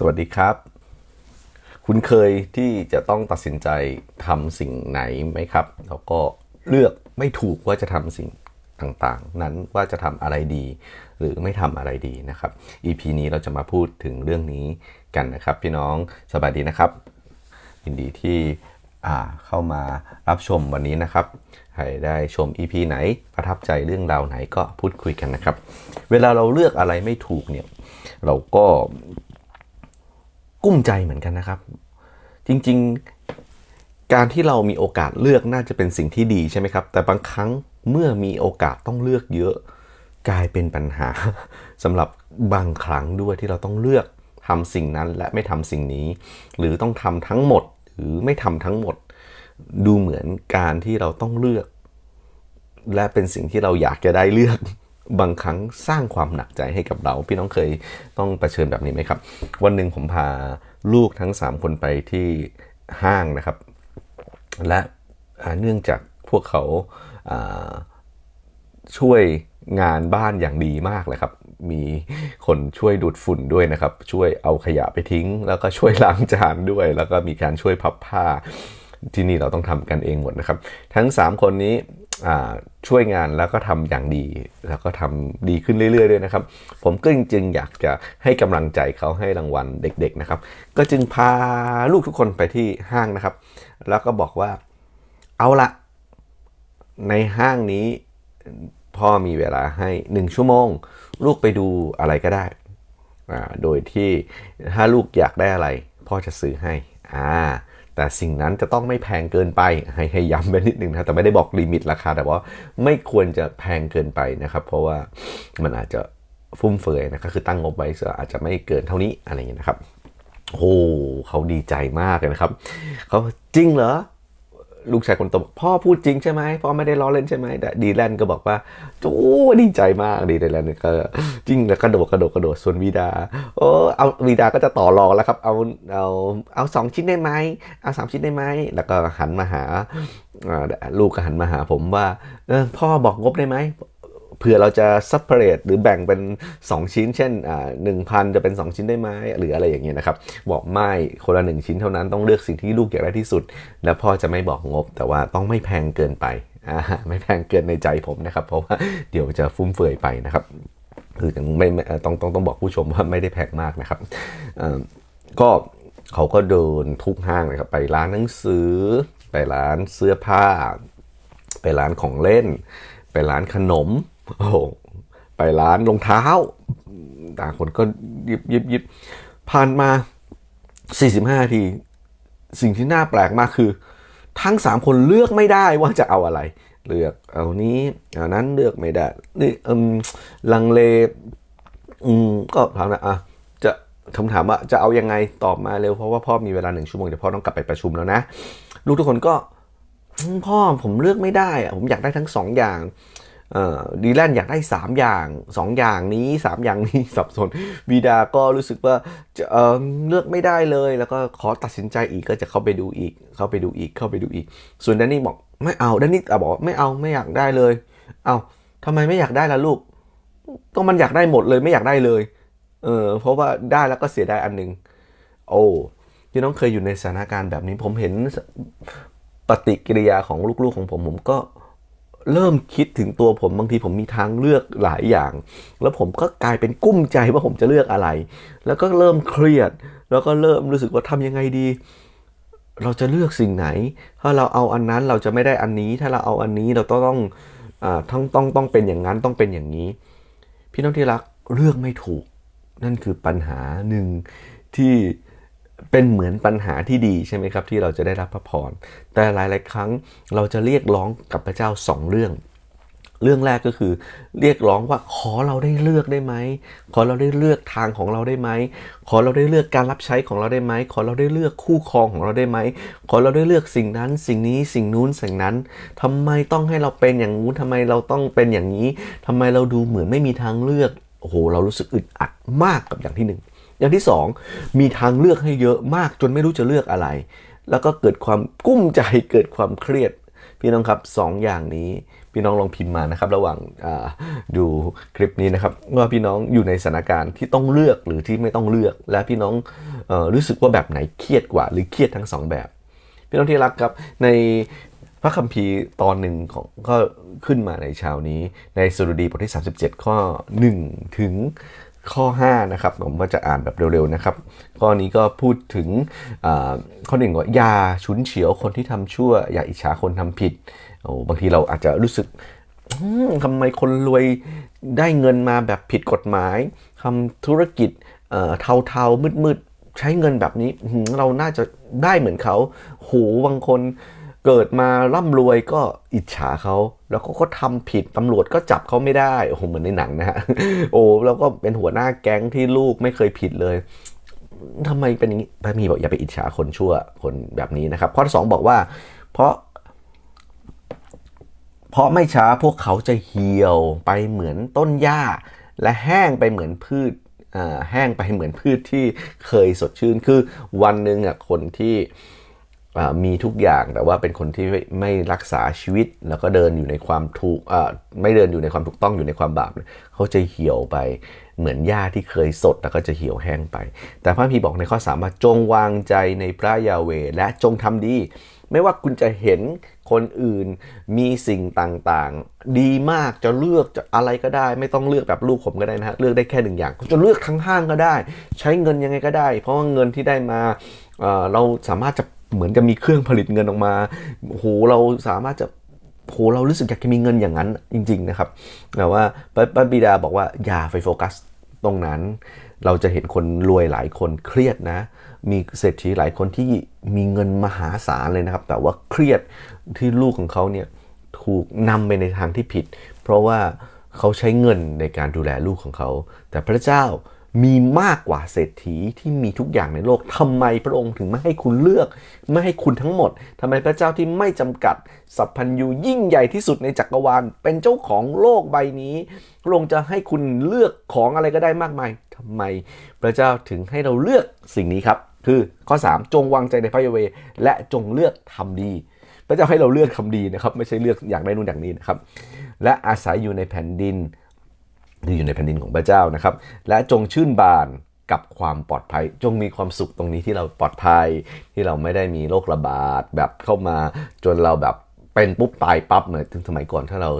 สวัสดีครับ คุณเคยที่จะต้องตัดสินใจทำสิ่งไหนไหมครับ แล้วก็เลือกไม่ถูกว่าจะทำสิ่งต่างๆ นั้นว่าจะทำอะไรดี หรือไม่ทำอะไรดีนะครับ EP นี้เราจะมาพูดถึงเรื่องนี้กันนะครับ พี่น้องสบายดีนะครับ ยินดีที่เข้ามารับชมวันนี้นะครับ ใครได้ชม EP ไหนประทับใจเรื่องราวไหนก็พูดคุยกันนะครับ เวลาเราเลือกอะไรไม่ถูกเนี่ยเราก็ กุ้มใจเหมือนกันนะครับ จริงๆ การที่เรามีโอกาสเลือกน่าจะเป็นสิ่งที่ดีใช่ไหมครับ แต่บางครั้งเมื่อมีโอกาสต้องเลือกเยอะ กลายเป็นปัญหาสำหรับบางครั้งด้วยที่เราต้องเลือกทำสิ่งนั้นและไม่ทำสิ่งนี้ หรือต้องทำทั้งหมดหรือไม่ทำทั้งหมด ดูเหมือนการที่เราต้องเลือก และเป็นสิ่งที่เราอยากจะได้เลือก บางครั้งสร้างความหนักใจให้กับเรา พี่น้องเคยต้องเผชิญแบบนี้ไหมครับ วันหนึ่งผมพาลูกทั้ง 3 คนไปที่ห้างนะครับ และเนื่องจากพวกเขาาช่วยงานบ้านอย่างดีมากเลยครับ มีคนช่วยดูดฝุ่นด้วยนะครับ ช่วยเอาขยะไปทิ้ง แล้วก็ช่วยล้างจานด้วย แล้วก็มีการช่วยพับผ้า ที่นี่เราต้องทำกันเองหมดนะครับ ทั้ง 3 คนนี้ช่วยงานแล้วก็ทำอย่างดี แล้วก็ทำดีขึ้นเรื่อยๆด้วยนะครับ ผมก็จริงๆอยากจะให้กำลังใจเขาให้รางวัลเด็กๆนะครับ ก็จึงพาลูกทุกคนไปที่ห้างนะครับ แล้วก็บอกว่าเอาละในห้างนี้พ่อมีเวลาให้ 1 ชั่วโมง ลูกไปดูอะไรก็ได้ โดยที่ถ้าลูกอยากได้อะไร พ่อจะซื้อให้อ่า แต่สิ่งนั้นจะต้องไม่แพงเกินไป ให้ให้ย้ำไปนิดนึงนะครับแต่ไม่ได้บอกลิมิตราคาแต่ว่าไม่ควรจะแพงเกินไปนะครับ เพราะว่ามันอาจจะฟุ่มเฟือยนะครับคือตั้งงบไว้อาจจะไม่เกินเท่านี้อะไรอย่างเงี้ยนะครับโอ้เขาดีใจมากเลยนะครับเขาจริงเหรอ ลูกชายคนโตบอกพ่อพูดจริงใช่ไหมพ่อไม่ได้ล้อเล่นใช่ไหมแต่ดีแลนก็บอกว่าโอ้ดีใจมากดีแลนก็จริงแล้วกระโดดกระโดดกระโดดส่วนวีดาโอ้เอาวีดาก็จะต่อรองแล้วครับเอาเอาเอาสองชิ้นได้ไหมเอาสามชิ้นได้ไหมแล้วก็หันมาหาลูกก็หันมาหาผมว่าพ่อบอกงบได้ไหม เผื่อเราจะ separate หรือแบ่งเป็น 2 ชิ้น เช่นหนึ่งพันจะเป็น 2 ชิ้นได้ไหมหรืออะไรอย่างเงี้ยนะครับ บอกไม่คนละ 1 ชิ้นเท่านั้นต้องเลือกสิ่งที่ลูกอยากได้ที่สุด แล้วพ่อจะไม่บอกงบ แต่ว่าต้องไม่แพงเกินไปไม่แพงเกินในใจผมนะครับ เพราะว่าเดี๋ยวจะฟุ่มเฟือยไปนะครับคือไม่ไม่ต้องต้องต้องบอกผู้ชมว่าไม่ได้แพงมากนะครับก็เขาก็เดินทุกห้างเลยครับ ไปร้านหนังสือ ไปร้านเสื้อผ้า ไปร้านของเล่น ไปร้านขนม โอ้โหไปร้านรองเท้า ต่างคนก็ยิบยิบยิบผ่านมา 45นาที สิ่งที่น่าแปลกมากคือ ทั้ง 3 คนเลือกไม่ได้ว่าจะเอาอะไร เลือกเอานี้เอานั้นเลือกไม่ได้นี่อืมลังเลอืมก็ถามนะอะจะคำถามว่าจะเอายังไงตอบมาเร็วเพราะว่าพ่อมีเวลาหนึ่งชั่วโมงเดี๋ยวพ่อต้องกลับไปประชุมแล้วนะ ลูกทุกคนก็พ่อผมเลือกไม่ได้อะผมอยากได้ทั้งสองอย่าง ดีแลนอยากได้ 3 อย่าง 2 อย่างนี้ 3 อย่างนี้สับสนวีดาก็รู้สึกว่าเเลือกไม่ได้เลย แล้วก็ขอตัดสินใจอีกก็จะเข้าไปดูอีก เข้าไปดูอีกเข้าไปดูอีก ส่วนแดนนี่บอกไม่เอาแดนนี่บอกไม่เอาไม่อยากได้เลย เอาทำไมไม่อยากได้ล่ะลูก ก็มันอยากได้หมดเลยไม่อยากได้เลย เออเพราะว่าได้แล้วก็เสียได้อันหนึงโอ้พี่น้องเคยอยู่ในสถานการณ์แบบนี้ผมเห็นปฏิกิริยาของลูกๆของผมผมก็ เริ่มคิดถึงตัวผมบางทีผมมีทางเลือกหลายอย่าง แล้วผมก็กลายเป็นกุ้มใจว่าผมจะเลือกอะไร แล้วก็เริ่มเครียด แล้วก็เริ่มรู้สึกว่าทำยังไงดี เราจะเลือกสิ่งไหน ถ้าเราเอาอันนั้นเราจะไม่ได้อันนี้ ถ้าเราเอาอันนี้เราต้องต้องต้องต้องต้องเป็นอย่างนั้นต้องเป็นอย่างนี้ พี่น้องที่รักเลือกไม่ถูก นั่นคือปัญหาหนึ่งที่ เป็นเหมือนปัญหาที่ดีใช่ไหมครับ ที่เราจะได้รับพระพร แต่หลาย ๆ ครั้งเราจะเรียกร้องกับพระเจ้าสองเรื่อง เรื่องแรกก็คือ เรียกร้องว่าขอเราได้เลือกได้ไหม ขอเราได้เลือกทางของเราได้ไหม ขอเราได้เลือกการรับใช้ของเราได้ไหม ขอเราได้เลือกคู่ครองของเราได้ไหม ขอเราได้เลือกสิ่งนั้น สิ่งนี้สิ่งนู้นสิ่งนั้นทำไมต้องให้เราเป็นอย่างนู้นทำไมเราต้องเป็นอย่างนี้ทำไมเราดูเหมือนไม่มีทางเลือกโอ้โหเรารู้สึกอึดอัดมากกับอย่างที่หนึ่ง อย่างที่สองมีทางเลือกให้เยอะมากจนไม่รู้จะเลือกอะไร แล้วก็เกิดความกุ้มใจเกิดความเครียด พี่น้องครับสองอย่างนี้พี่น้องลองพิมพ์มานะครับ ระหว่างาดูคลิปนี้นะครับว่าพี่น้องอยู่ในสถานการณ์ที่ต้องเลือกหรือที่ไม่ต้องเลือก และพี่น้องออรู้สึกว่าแบบไหนเครียดกว่า หรือเครียดทั้งสองแบบ พี่น้องที่รักครับในพระคัมภีร์ตอนหนึ่งของก็ขึ้นมาในเช้านี้ ในสดุดีบทที่ 37 ข้อ 1 ถึง ข้อ5นะครับผมก็จะอ่านแบบเร็วๆนะครับข้อนี้ก็พูดถึงข้อหนึ่งว่าอย่าฉุนเฉียวคนที่ทำชั่ว อย่าอิจฉาคนทำผิดโอ้บางทีเราอาจจะรู้สึกทำไมคนรวยได้เงินมาแบบผิดกฎหมายทำธุรกิจเอ่อเทาๆมืดๆใช้เงินแบบนี้เราน่าจะได้เหมือนเขาโหบางคน เกิดมาร่ำรวยก็อิจฉาเขา แล้วก็ก็ทำผิดตำรวจก็จับเขาไม่ได้ โอ้โหเหมือนในหนังนะฮะ โอ้แล้วก็เป็นหัวหน้าแก๊งที่ลูกไม่เคยผิดเลยทำไมเป็นอย่างนี้พระมีบอกอย่าไปอิจฉาคนชั่วคนแบบนี้นะครับ ข้อที่สองบอกว่า เพราะ เพราะไม่ช้าพวกเขาจะเหี่ยวไปเหมือนต้นหญ้า และแห้งไปเหมือนพืชอ่าแห้งไปเหมือนพืชที่เคยสดชื่น คือวันหนึ่งอะคนที่ มีทุกอย่างแต่ว่าเป็นคนที่ไม่รักษาชีวิต แล้วก็เดินอยู่ในความถูกไม่เดินอยู่ในความถูกต้องอยู่ในความบาปเขาจะเหี่ยวไปเหมือนหญ้าที่เคยสดแล้วก็จะเหี่ยวแห้งไป แต่พระพีบอกในข้อสามว่าจงวางใจในพระยาเวและจงทำดี ไม่ว่าคุณจะเห็นคนอื่นมีสิ่งต่างๆ ดีมากจะเลือกจะอะไรก็ได้ ไม่ต้องเลือกแบบลูกผมก็ได้นะฮะเลือกได้แค่หนึ่งอย่างจะเลือกทั้งห้างก็ได้ ใช้เงินยังไงก็ได้ เพราะว่าเงินที่ได้มาเเราสามารถจะ เหมือนกับมีเครื่องผลิตเงินออกมาโหเราสามารถจะโหเรารู้สึกอยากจะมีเงินอย่างนั้นจริง ๆนะครับ แต่ว่าพระพระบิดาบอกว่าอย่าไปโฟกัสตรงนั้น เราจะเห็นคนรวยหลายคนเครียดนะ มีเศรษฐีหลายคนที่มีเงินมหาศาลเลยนะครับ แต่ว่าเครียดที่ลูกของเขาเนี่ยถูกนำไปในทางที่ผิด เพราะว่าเขาใช้เงินในการดูแลลูกของเขา แต่พระเจ้า มีมากกว่าเศรษฐีที่มีทุกอย่างในโลกทำไมพระองค์ถึงไม่ให้คุณเลือก ไม่ให้คุณทั้งหมดทำไมพระเจ้าที่ไม่จำกัด สัพพัญญูยิ่งใหญ่ที่สุดในจักรวาล เป็นเจ้าของโลกใบนี้ พระองค์จะให้คุณเลือกของอะไรก็ได้มากมายทำไมพระเจ้าถึงให้เราเลือกสิ่งนี้ครับ คือข้อ 3 จงวางใจในพระเยเว และจงเลือกทำดี พระเจ้าให้เราเลือกทำดีนะครับ ไม่ใช่เลือกอย่างใดนู่นอย่างนี้นะครับ และอาศัยอยู่ในแผ่นดิน คืออยู่ในแผ่นดินของพระเจ้านะครับ และจงชื่นบานกับความปลอดภัย จงมีความสุขตรงนี้ที่เราปลอดภัย ที่เราไม่ได้มีโรคระบาดแบบเข้ามาจนเราแบบเป็นปุ๊บตายปั๊บเหมือนถึงสมัยก่อนถ้าเรา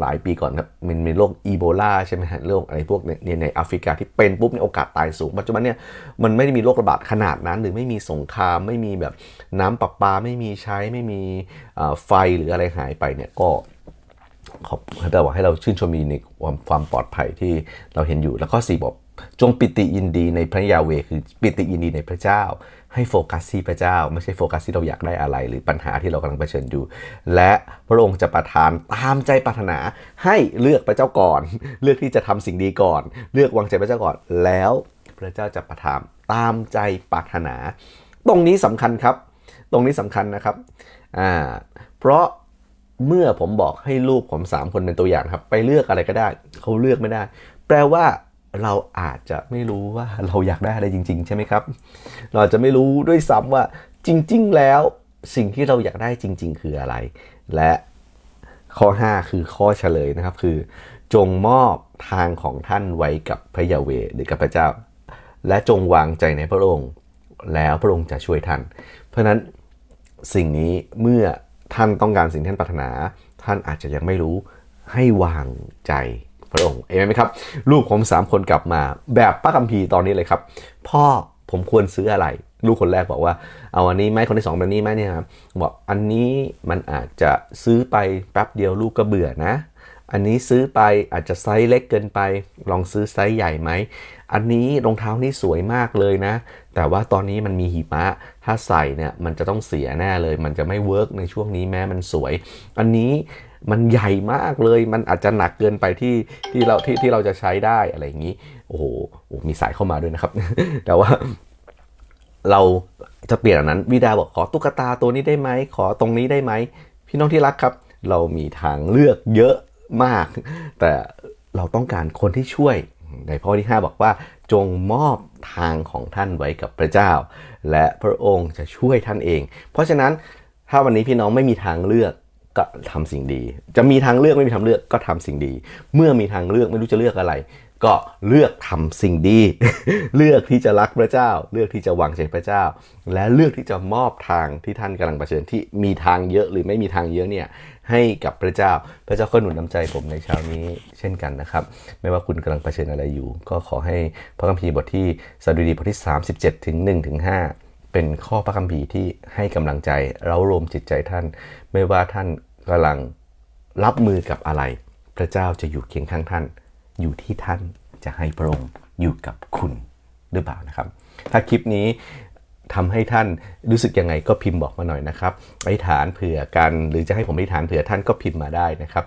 หลายปีก่อนครับมันมีโรคอีโบลาใช่ไหมฮะโรคอะไรพวกเนี่ยในแอฟริกาที่เป็นปุ๊บในยโอกาสตายสูง ปัจจุบันเนี่ยมันไม่ได้มีโรคระบาดขนาดนั้น หรือไม่มีสงครามไม่มีแบบน้ำประปาไม่มีใช้ไม่มีไฟหรืออะไรหายไปเนี่ยก็ ขอบแต่บอกให้เราชื่นชมีในความความปลอดภัยที่เราเห็นอยู่ แล้วก็สี่บอกจงปิติยินดีในพระยาเวคือปิติยินดีในพระเจ้า ให้โฟกัสที่พระเจ้า ไม่ใช่โฟกัสที่เราอยากได้อะไร หรือปัญหาที่เรากำลังเผชิญอยู่ และพระองค์จะประทานตามใจปรารถนา ให้เลือกพระเจ้าก่อน เลือกที่จะทำสิ่งดีก่อน เลือกวางใจพระเจ้าก่อน แล้วพระเจ้าจะประทานตามใจปรารถนา ตรงนี้สำคัญครับ ตรงนี้สำคัญนะครับอ่าเพราะ เมื่อผมบอกให้ลูกผมสามคนเป็นตัวอย่างครับ ไปเลือกอะไรก็ได้ เขาเลือกไม่ได้ แปลว่าเราอาจจะไม่รู้ว่าเราอยากได้อะไรจริง ๆ ใช่ไหมครับ เราจะไม่รู้ด้วยซ้ำว่าจริง ๆ แล้วสิ่งที่เราอยากได้จริง ๆ คืออะไร และข้อ 5 คือข้อเฉลยนะครับ คือ จงมอบทางของท่านไว้กับพระยาเวห์หรือกับพระเจ้า และจงวางใจในพระองค์ แล้วพระองค์จะช่วยท่าน เพราะนั้นสิ่งนี้เมื่อ ท่านต้องการสิ่งที่ท่านปรารถนา ท่านอาจจะยังไม่รู้ให้วางใจพระองค์เอเมนไหมครับ ลูกผมสามคนกลับมา แบบป้าคัมภีร์ตอนนี้เลยครับ พ่อผมควรซื้ออะไร ลูกคนแรกบอกว่า เอาอันนี้ไหมคนที่สองแบบนี้ไหมเนี่ยครับบอกอันนี้มันอาจจะซื้อไปแป๊บเดียวลูกก็เบื่อนะ อันนี้ซื้อไปอาจจะไซส์เล็กเกินไป ลองซื้อไซส์ใหญ่ไหม อันนี้รองเท้านี่สวยมากเลยนะ แต่ว่าตอนนี้มันมีหิมะ ถ้าใส่เนี่ยมันจะต้องเสียแน่เลย มันจะไม่เวิร์กในช่วงนี้แม้มันสวย อันนี้มันใหญ่มากเลย มันอาจจะหนักเกินไปที่ที่เราที่ที่เราจะใช้ได้อะไรอย่างนี้ โอ้โห มีสายเข้ามาด้วยนะครับ แต่ว่าเราจะเปลี่ยนอันนั้นวิดาบอกขอตุ๊กตาตัวนี้ได้ไหม ขอตรงนี้ได้ไหม พี่น้องที่รักครับ เรามีทางเลือกเยอะมาก แต่เราต้องการคนที่ช่วยในข้อที่ 5 บอกว่าจงมอบ ทางของท่านไว้กับพระเจ้า และพระองค์จะช่วยท่านเอง เพราะฉะนั้นถ้าวันนี้พี่น้องไม่มีทางเลือกก็ทำสิ่งดี จะมีทางเลือกไม่มีทางเลือกก็ทำสิ่งดี เมื่อมีทางเลือกไม่รู้จะเลือกอะไร ก็เลือกทำสิ่งดี เลือกที่จะรักพระเจ้า เลือกที่จะหวังใจพระเจ้า และเลือกที่จะมอบทางที่ท่านกำลังเผชิญที่มีทางเยอะหรือไม่มีทางเยอะเนี่ยให้กับพระเจ้า พระเจ้าก็หนุนน้ำใจผมในเช้านี้เช่นกันนะครับ ไม่ว่าคุณกำลังเผชิญอะไรอยู่ ก็ขอให้พระคัมภีร์บทที่สดุดีบทที่ 37ถึง1ถึง5เป็นข้อพระคัมภีร์ที่ให้กำลังใจเราโรมจิตใจท่าน ไม่ว่าท่านกำลังรับมือกับอะไร พระเจ้าจะอยู่เคียงข้างท่าน อยู่ที่ท่านจะให้พระองค์อยู่กับคุณหรือเปล่านะครับ ถ้าคลิปนี้ทำให้ท่านรู้สึกยังไงก็พิมพ์บอกมาหน่อยนะครับอธิษฐานเผื่อกัน หรือจะให้ผมอธิษฐานเผื่อท่านก็พิมพ์มาได้นะครับ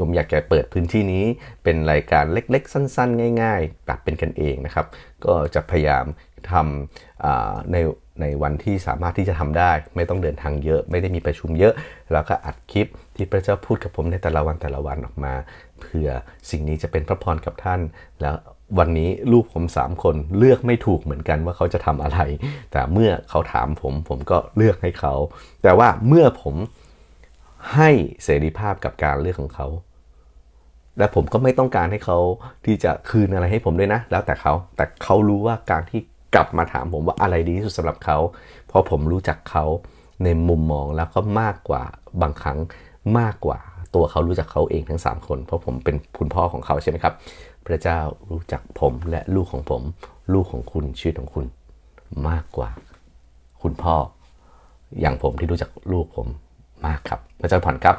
ผมอยากจะเปิดพื้นที่นี้เป็นรายการเล็กๆ สั้น ๆ ง่าย ๆ แบบเป็นกันเองนะครับ ก็จะพยายามทำใน ในวันที่สามารถที่จะทำได้ ไม่ต้องเดินทางเยอะ ไม่ได้มีประชุมเยอะ แล้วก็อัดคลิปที่พระเจ้าพูดกับผมในแต่ละวันแต่ละวันออกมาเพื่อสิ่งนี้จะเป็นพระพรกับท่าน แล้ววันนี้ลูกผมสามคนเลือกไม่ถูกเหมือนกันว่าเขาจะทำอะไร แต่เมื่อเขาถามผมผมก็เลือกให้เขา แต่ว่าเมื่อผมให้เสรีภาพกับการเลือกของเขา และผมก็ไม่ต้องการให้เขาที่จะคืนอะไรให้ผมด้วยนะ แล้วแต่เขาแต่เขารู้ว่าการที่ กลับมาถามผมว่าอะไรดีที่สุดสำหรับเขา เพราะผมรู้จักเขาในมุมมองแล้วก็มากกว่าบางครั้งมากกว่า ตัวเขารู้จักเขาเองทั้ง 3 คน เพราะผมเป็นคุณพ่อของเขาใช่ไหมครับ พระเจ้ารู้จักผมและลูกของผม ลูกของคุณชีวิตของคุณมากกว่า คุณพ่อ อย่างผมที่รู้จักลูกผมมากครับ พระเจ้าผ่อนครับ